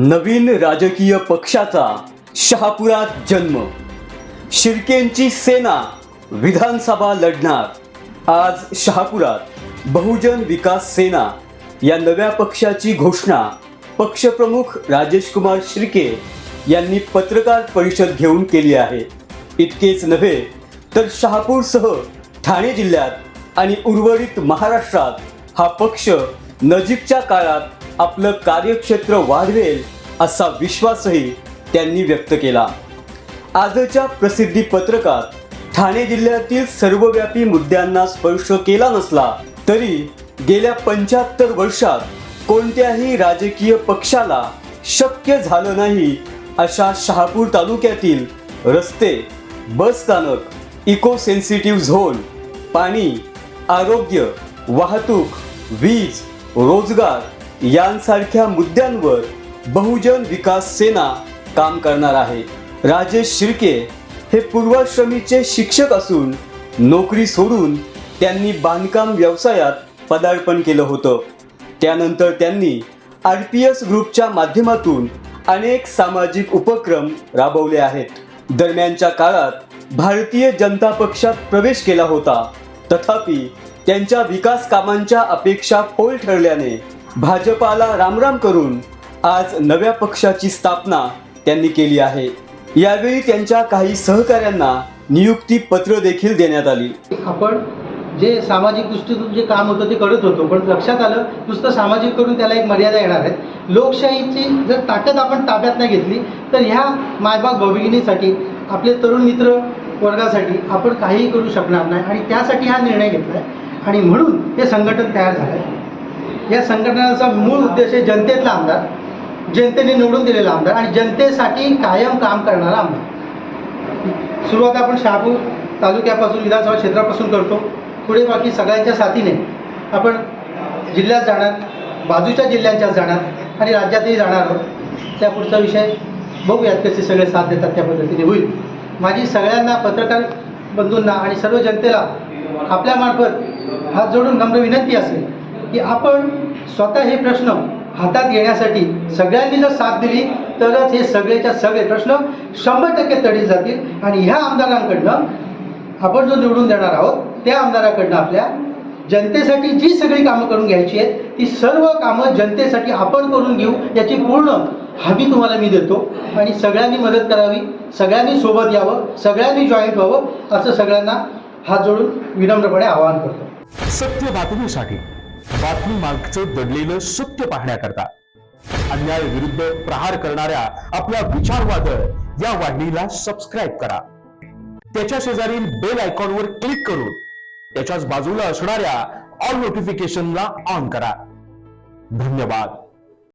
नवीन राजकीय पक्षाचा शहापुरात जन्म. शिर्केंची सेना विधानसभा लढणार. आज शहापुरात बहुजन विकास सेना या नव्या पक्षाची घोषणा. पक्षप्रमुख राजेश कुमार शिर्के यांनी पत्रकार परिषद घेऊन केली आहे. इतकेच नव्हे तर शहापूरसह ठाणे जिल्ह्यात आणि उर्वरित महाराष्ट्रात हा पक्ष नजीकच्या काळात आपलं कार्यक्षेत्र वाढवेल असा विश्वासही त्यांनी व्यक्त केला. आजच्या प्रसिद्धी पत्रकात ठाणे जिल्ह्यातील सर्वव्यापी मुद्द्यांना स्पर्श केला नसला तरी गेल्या पंच्याहत्तर वर्षात कोणत्याही राजकीय पक्षाला शक्य झालं नाही अशा शहापूर तालुक्यातील रस्ते बस स्थानक इको सेन्सिटिव्ह झोन पाणी आरोग्य वाहतूक वीज रोजगार यांसारख्या मुद्द्यांवर बहुजन विकास सेना काम करणार आहे. राजेश शिर्के हे पूर्वाश्रमीचे शिक्षक असून नोकरी सोडून त्यांनी बांधकाम व्यवसायात पदार्पण केलं होतं. त्यानंतर त्यांनी आर पी एस ग्रुपच्या माध्यमातून अनेक सामाजिक उपक्रम राबवले आहेत. दरम्यानच्या काळात भारतीय जनता पक्षात प्रवेश केला होता. तथापि त्यांच्या विकास कामांच्या अपेक्षा फोल ठरल्याने भाजपाला रामराम करून आज नव्या पक्षाची स्थापना त्यांनी केली आहे. यावेळी त्यांच्या काही सहकाऱ्यांना नियुक्ती पत्र देखील देण्यात आली. आपण जे सामाजिक दृष्टीतून जे काम होतं ते करत होतो पण लक्षात आलं नुसतं सामाजिक करून त्याला एक मर्यादा येणार आहे लोकशाहीची जर ताकद आपण ताब्यात नाही घेतली तर ह्या मायबाग भगिनीसाठी आपले तरुण मित्र वर्गासाठी आपण काहीही करू शकणार नाही. आणि त्यासाठी हा निर्णय घेतला आहे आणि म्हणून हे संघटन तयार झालं आहे या संघटनाचा मूळ उद्देश आहे जनतेतला आमदार. जनतेने निवडून दिलेला आमदार आणि जनतेसाठी कायम काम करणारा आमदार. सुरुवात आपण शहापूर तालुक्यापासून विधानसभा क्षेत्रापासून करतो. पुढे बाकी सगळ्यांच्या साथीने आपण जिल्ह्यात जाणार बाजूच्या जिल्ह्यांच्याच जाणार आणि राज्यातही जाणार आहोत. त्या पुढचा विषय बघूयात कसे सगळे साथ देतात त्या पद्धतीने होईल. माझी सगळ्यांना पत्रकार बंधूंना आणि सर्व जनतेला आपल्यामार्फत हात जोडून नम्र विनंती असेल की आपण स्वतः हे प्रश्न हातात घेण्यासाठी सगळ्यांनी जर साथ दिली तरच हे सगळेच्या सगळे प्रश्न शंभर टक्के तडीत जातील. आणि ह्या आमदारांकडनं आपण जो निवडून देणार आहोत त्या आमदाराकडनं आपल्या जनतेसाठी जी सगळी कामं करून घ्यायची आहेत ती सर्व कामं जनतेसाठी आपण करून घेऊ याची पूर्ण हमी तुम्हाला मी देतो. आणि सगळ्यांनी मदत करावी सगळ्यांनी सोबत यावं सगळ्यांनी जॉईंट व्हावं असं सगळ्यांना हात जोडून विनम्रपणे आवाहन करतो. सत्य बातमीसाठी बातमी मागचं दडलेलं सत्य पाहण्याकरता अन्याय विरुद्ध प्रहार करणाऱ्या आपल्या विचारवादळ या वाहिनीला सबस्क्राईब करा. त्याच्या शेजारील बेल आयकॉनवर क्लिक करून त्याच्याच बाजूला असणाऱ्या ऑल नोटिफिकेशनला ऑन करा. धन्यवाद.